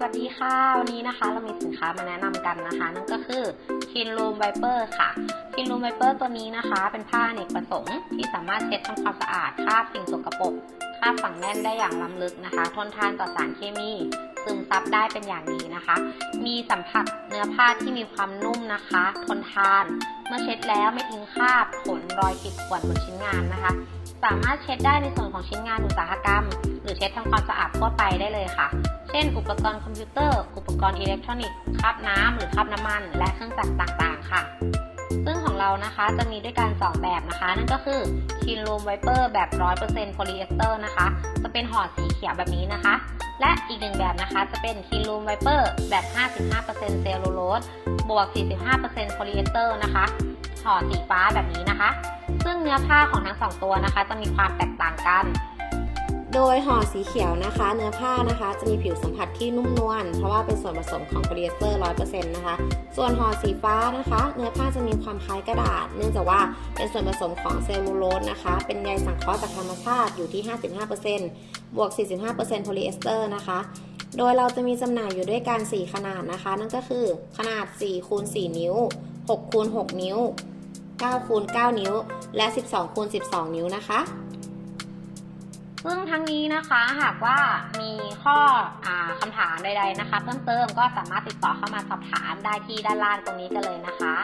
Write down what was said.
สวัสดีค่ะ วันนี้นะคะเรามีสินค้ามาแนะนำกันนะคะ นั่นก็คือ Clean Room Viper ค่ะ Clean Room Viper ตัวนี้นะคะ เป็นผ้าเนกประสงค์ที่สามารถเช็ดทำความสะอาดคราบสิ่งสกปรกคราบฝังแน่นได้อย่างล้ำลึกนะคะ ทนทานต่อสารเคมีซึมซับได้เป็นอย่างดีนะคะ มีสัมผัสเนื้อผ้าที่มีความนุ่มนะคะ ทนทาน เมื่อเช็ดแล้วไม่ทิ้งคราบขนรอยขีดข่วนบนชิ้นงานนะคะ สามารถเช็ดได้ในส่วนของชิ้นงานอุตสาหกรรม หรือเช็ดทำความสะอาดทั่วไปได้เลยค่ะ เช่น อุปกรณ์คอมพิวเตอร์ อุปกรณ์อิเล็กทรอนิกส์คราบน้ำหรือคราบน้ำมัน และเครื่องจักรต่างๆ ค่ะ ซึ่งของเรานะคะจะมีด้วยกัน2แบบนะคะ นั่นก็คือ Clean Room Viper แบบ 100%โพลีเอสเตอร์นะคะ จะเป็นห่อสีเขียวแบบนี้นะคะ และอีกหนึ่งแบบนะคะจะเป็น Clean Room Viper แบบ 55%เซลลูโลสบวก 45%โพลีเอสเตอร์นะคะห่อสีฟ้าแบบนี้นะคะ ซึ่งเนื้อผ้าของทั้งสองตัวนะคะ จะมีความแตกต่างกัน โดยห่อสีเขียวนะคะ เนื้อผ้านะคะ จะมีผิวสัมผัสที่นุ่มนวลเพราะว่าเป็นส่วนผสมของโพลีเอสเตอร์100%นะคะ ส่วนห่อสีฟ้านะคะ เนื้อผ้าจะมีความคล้ายกระดาษ เนื่องจากว่าเป็นส่วนผสมของเซลลูโลสนะคะ เป็นใยสังเคราะห์จากธรรมชาติอยู่ที่ 55%บวก 45%โพลีเอสเตอร์นะคะโดยเราจะมีจำหน่ายอยู่ด้วยกัน 4 ขนาดนะคะ นั่นก็คือขนาด4คูณ4นิ้ว6คูณ6นิ้ว 9คูณ9นิ้ว และ 12คูณ12 นิ้วนะคะ ซึ่งทั้งนี้นะคะหากว่ามีข้ออคำถามใดๆนะคะ เพิ่มเติมก็สามารถติดต่อเข้ามาสอบถามได้ที่ด้านล่างตรงนี้กันเลยนะคะ